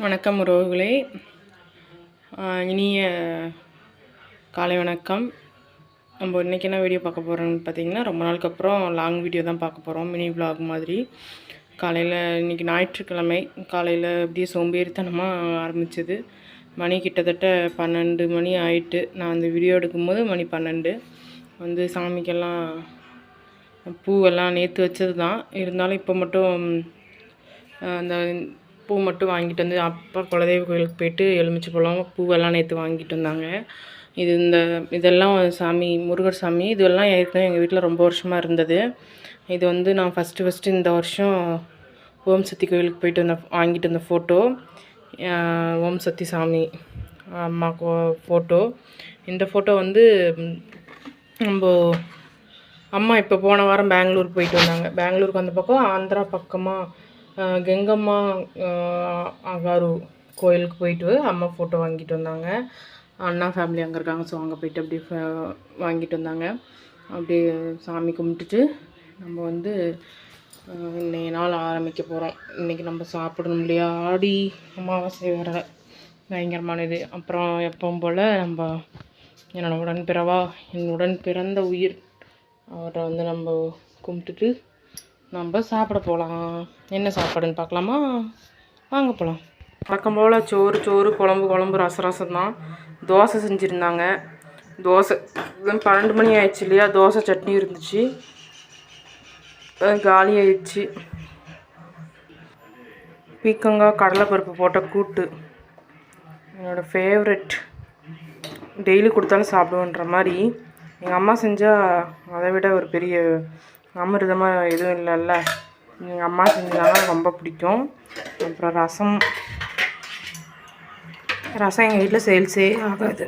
வணக்கம் உறவுகளே. இனிய காலை வணக்கம். நம்ம இன்றைக்கி என்ன வீடியோ பார்க்க போகிறோம்னு பார்த்திங்கன்னா ரொம்ப நாளுக்கு அப்புறம் லாங் வீடியோ தான் பார்க்க போகிறோம் மினி vlog மாதிரி. காலையில் இன்றைக்கி ஞாயிற்றுக்கிழமை. காலையில் அப்படியே சோம்பேறித்தனமாக ஆரம்பிச்சது. மணி கிட்டத்தட்ட பன்னெண்டு மணி ஆயிட்டு நான் அந்த வீடியோ எடுக்கும்போது மணி பன்னெண்டு. வந்து சாமிக்கெல்லாம் பூவெல்லாம் நேற்று வச்சது தான் இருந்தாலும் இப்போ மட்டும் அந்த பூ மட்டும் வாங்கிட்டு வந்து அப்பா குலதெய்வ கோயிலுக்கு போயிட்டு எலுமிச்சை பழம் பூவெல்லாம் நேற்று வாங்கிட்டு வந்தாங்க. இது இந்த இதெல்லாம் சாமி முருகர் சாமி இதெல்லாம் ஏற்கனவே எங்கள் வீட்டில் ரொம்ப வருஷமாக இருந்தது. இது வந்து நான் ஃபஸ்ட்டு ஃபஸ்ட்டு இந்த வருஷம் ஓம் சக்தி கோயிலுக்கு போயிட்டு வந்த வாங்கிட்டு வந்த ஃபோட்டோ ஓம் சக்தி சாமி அம்மா ஃபோட்டோ இந்த ஃபோட்டோ வந்து நம்ம அம்மா இப்போ போன வாரம் பெங்களூர் போயிட்டு வந்தாங்க. பெங்களூருக்கு அந்த பக்கம் ஆந்திரா பக்கமாக கெங்கம்மா அகாரு கோயிலுக்கு போயிட்டு அம்மா ஃபோட்டோ வாங்கிட்டு வந்தாங்க. அண்ணா ஃபேமிலி அங்கே இருக்காங்க ஸோ அங்கே போயிட்டு அப்படியே ஃப- வாங்கிட்டு வந்தாங்க. அப்படியே சாமி கும்பிட்டுட்டு நம்ம வந்து இன்னைய நாள் ஆரம்பிக்க போகிறோம் இன்றைக்கி நம்ம சாப்பிடணும் இல்லையா? ஆடி அமாவாசை வர பயங்கரமான இது. அப்புறம் எப்பவும் போல் நம்ம என்னோட உடன்பிறவா என் உடன் பிறந்த உயிர் அவரை வந்து நம்ம கும்பிட்டுட்டு நம்ம சாப்பிட போகலாம் என்ன சாப்பாடுன்னு பார்க்கலாமா? வாங்க போகலாம் வழக்கம் போல் சோறு சோறு குழம்பு குழம்பு ரசம் ரசம் தான். தோசை செஞ்சுருந்தாங்க. தோசை பன்னெண்டு மணி ஆயிடுச்சு இல்லையா? தோசை சட்னி இருந்துச்சு. காலி ஆயிடுச்சு. பீக்கங்காய் கடலைப்பருப்பு போட்ட கூட்டு. என்னோடய ஃபேவரெட் டெய்லி கொடுத்தாலும் சாப்பிடுவேன்ற மாதிரி. எங்கள் அம்மா செஞ்சால் அதை விட ஒரு பெரிய அமிர்தமாக எதுவும் இல்லைல்ல. எங்கள் அம்மா செஞ்சாங்கன்னா ரொம்ப பிடிக்கும். அப்புறம் ரசம். ரசம் எங்கள் வீட்டில் சேல்ஸே ஆகாது.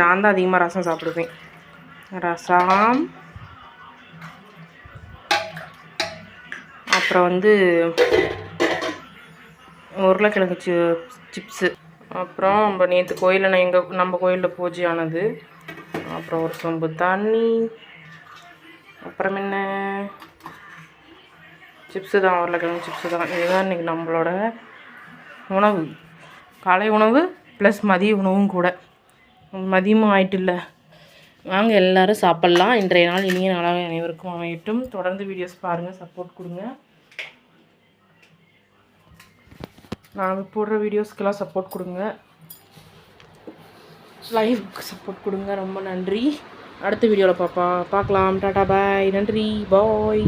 நான் தான் அதிகமாக ரசம் சாப்பிடுவேன். ரசம். அப்புறம் வந்து உருளைக்கிழங்கு சி சிப்ஸு. அப்புறம் நம்ம நேற்று கோயிலில் நான் எங்கள் நம்ம கோயிலில் பூஜை ஆனது அப்புறம் ஒரு சொம்பு தண்ணி. அப்புறம் என்ன? சிப்ஸு தான் உருளைக்கிழங்கு சிப்ஸு தான். இதுதான் இன்றைக்கி நம்மளோட உணவு. காலை உணவு ப்ளஸ் மதிய உணவும் கூட. மதியமும் ஆயிட்டு இல்லை வாங்க எல்லோரும் சாப்பிட்லாம். இன்றைய நாள் இனிய நாளாக அனைவருக்கும் அமையட்டும். தொடர்ந்து வீடியோஸ் பாருங்கள் சப்போர்ட் கொடுங்க. நாங்கள் போடுற வீடியோஸ்க்கெல்லாம் சப்போர்ட் கொடுங்க. லைஃப்க்கு சப்போர்ட் கொடுங்க. ரொம்ப நன்றி. அடுத்த வீடியோவில் பாப்பா பார்க்கலாம் டாடா பாய். நன்றி. பாய்.